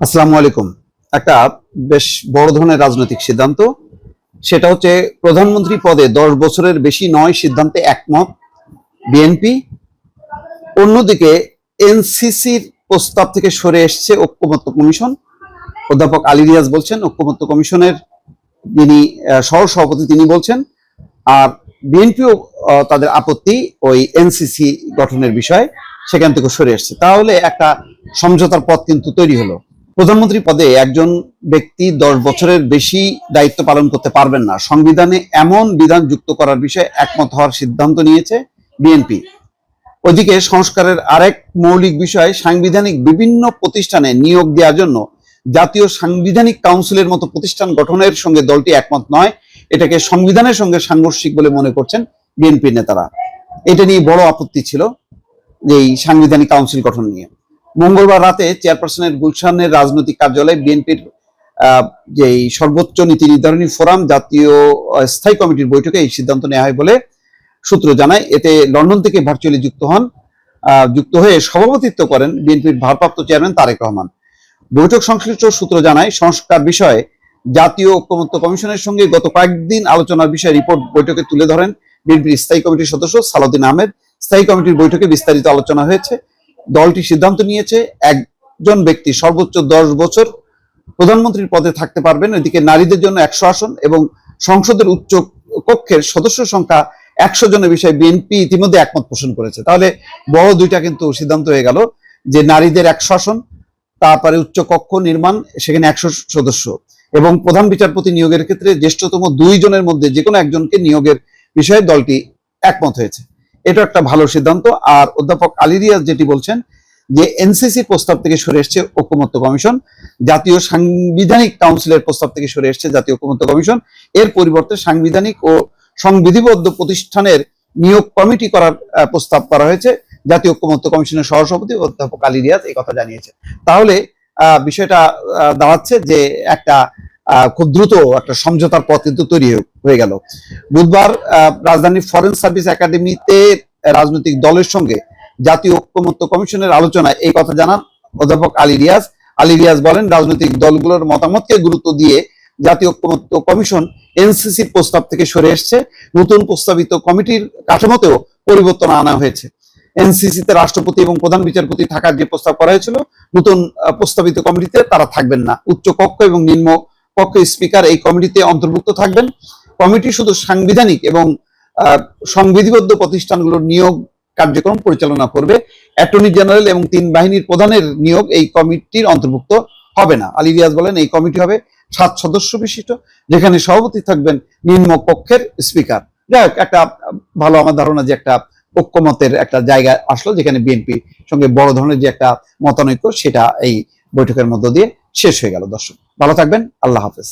আসসালামু আলাইকুম। একটা বেশ বড় ধরনের রাজনৈতিক সিদ্ধান্ত, সেটা হচ্ছে প্রধানমন্ত্রী পদে দশ বছরের বেশি নয় সিদ্ধান্তে একমত বিএনপি। অন্যদিকে এনসিসির প্রস্তাব থেকে সরে এসছে ঐক্যমত্য কমিশন। অধ্যাপক আলী রিয়াজ বলছেন, ঐক্যমত্য কমিশনের যিনি সহ সভাপতি তিনি বলছেন, আর বিএনপিও তাদের আপত্তি ওই এনসিসি গঠনের বিষয়ে সেখান থেকে সরে এসছে। তাহলে একটা সমঝোতার পথ কিন্তু তৈরি হলো। প্রধানমন্ত্রী পদে একজন ব্যক্তি দশ বছরের বেশি দায়িত্ব পালন করতে পারবেন না। সংবিধানে এমন বিধান যুক্ত করার বিষয়ে একমত হওয়ার সিদ্ধান্ত নিয়েছে বিএনপি। ওইদিকে সংস্কারের আরেক মৌলিক বিষয়, সাংবিধানিক বিভিন্ন প্রতিষ্ঠানে নিয়োগ দেওয়ার জন্য জাতীয় সাংবিধানিক কাউন্সিলের মতো প্রতিষ্ঠান গঠনের সঙ্গে দলটি একমত নয়। এটাকে সংবিধানের সঙ্গে সাংঘর্ষিক বলে মনে করছেন বিএনপি নেতারা। এটা নিয়ে বড় আপত্তি ছিল যে এই সাংবিধানিক কাউন্সিল গঠন নিয়ে। মঙ্গলবার রাতে চেয়ারপারসনের গুলশানের রাজনৈতিক কার্যালয়ে বিএনপির যে সর্বোচ্চ নীতি নির্ধারণী ফোরাম, জাতীয় স্থায়ী কমিটির বৈঠকে এই সিদ্ধান্ত নেওয়া হয় বলে সূত্র জানায়। এতে লন্ডন থেকে ভার্চুয়ালি যুক্ত হন যুক্ত হয়ে সভাপতিত্ব করেন বিএনপির ভারপ্রাপ্ত চেয়ারম্যান তারেক রহমান। বৈঠক সংশ্লিষ্ট সূত্র জানায়, সংস্কার বিষয়ে জাতীয় ঐক্যমত্য কমিশনের সঙ্গে গত কয়েকদিন আলোচনার বিষয়ে রিপোর্ট বৈঠকে তুলে ধরেন বিএনপির স্থায়ী কমিটির সদস্য সালাউদ্দিন আহমেদ। স্থায়ী কমিটির বৈঠকে বিস্তারিত আলোচনা হয়েছে। দলটি সিদ্ধান্ত নিয়েছে, একজন ব্যক্তি সর্বোচ্চ দশ বছর প্রধানমন্ত্রীর পদে থাকতে পারবেন। ওইদিকে নারীদের জন্য একশো আসন এবং সংসদের উচ্চ কক্ষের সদস্য সংখ্যা একশো জনের বিষয়ে বিএনপি ইতিমধ্যে একমত পোষণ করেছে। তাহলে বড় দুইটা কিন্তু সিদ্ধান্ত হয়ে গেল যে নারীদের একশো আসন, তারপরে উচ্চ কক্ষ নির্মাণ, সেখানে একশো সদস্য এবং প্রধান বিচারপতি নিয়োগের ক্ষেত্রে জ্যেষ্ঠতম দুই জনের মধ্যে যে কোনো একজনকে নিয়োগের বিষয়ে দলটি একমত হয়েছে। এটা একটা ভালো সিদ্ধান্ত। আর অধ্যাপক আলী রিয়াজ যেটি বলছেন যে এনসিসি প্রস্তাব থেকে সরে এসছে ঐক্যমত্য কমিশন, জাতীয় সাংবিধানিক কাউন্সিলের প্রস্তাব থেকে সরে এসছে জাতীয় ঐক্যমত্য কমিশন। এর পরিবর্তে সাংবিধানিক ও সংবিধিবদ্ধ প্রতিষ্ঠানের নিয়োগ কমিটি করার প্রস্তাব করা হয়েছে। জাতীয় ঐক্যমত্য কমিশনের সহসভাপতি অধ্যাপক আলী রিয়াজ এই কথা জানিয়েছে তাহলে বিষয়টা দাঁড়াচ্ছে যে একটা খুব দ্রুত একটা সমঝোতার পথ কিন্তু তৈরি হয়ে- গেল। বুধবার রাজধানীর ফরেন সার্ভিস একাডেমিতে রাজনৈতিক দলের সঙ্গে জাতীয় ঐক্যমত্য কমিশনের আলোচনায় এই কথা জানান অধ্যাপক আলী রিয়াজ। আলী রিয়াজ বলেন, রাজনৈতিক দলগুলোর মতামতকে গুরুত্ব দিয়ে জাতীয় ঐক্যমত্য কমিশন এনসিসি প্রস্তাব থেকে সরে এসছে। নতুন প্রস্তাবিত কমিটির কাঠামোতেও পরিবর্তন আনা হয়েছে। এনসিসিতে রাষ্ট্রপতি এবং প্রধান বিচারপতি থাকার যে প্রস্তাব করা হয়েছিল, নতুন প্রস্তাবিত কমিটিতে তারা থাকবেন না। উচ্চ কক্ষ এবং নিম্ন কক্ষ স্পিকার এই কমিটিতে অন্তর্ভুক্ত থাকবেন। কমিটি শুধু সাংবিধানিক এবং সংবিধিবদ্ধ প্রতিষ্ঠানগুলোর নিয়োগ কার্যক্রম পরিচালনা করবে। অ্যাটর্নি জেনারেল এবং তিন বাহিনীর প্রধানের নিয়োগ এই কমিটির অন্তর্ভুক্ত হবে না। আলী রিয়াজ বলেন, এই কমিটি হবে সাত সদস্য বিশিষ্ট, যেখানে সভাপতি থাকবেন নিম্ন কক্ষের স্পিকার। যাই হোক, একটা ভালো আমার ধারণা যে একটা ঐক্যমতের একটা জায়গা আসলো, যেখানে বিএনপি সঙ্গে বড় ধরনের যে একটা মতানৈক্য, সেটা এই বৈঠকের মধ্য দিয়ে শেষ হয়ে গেল দর্শক। ভালো থাকবেন আল্লাহ হাফেজ।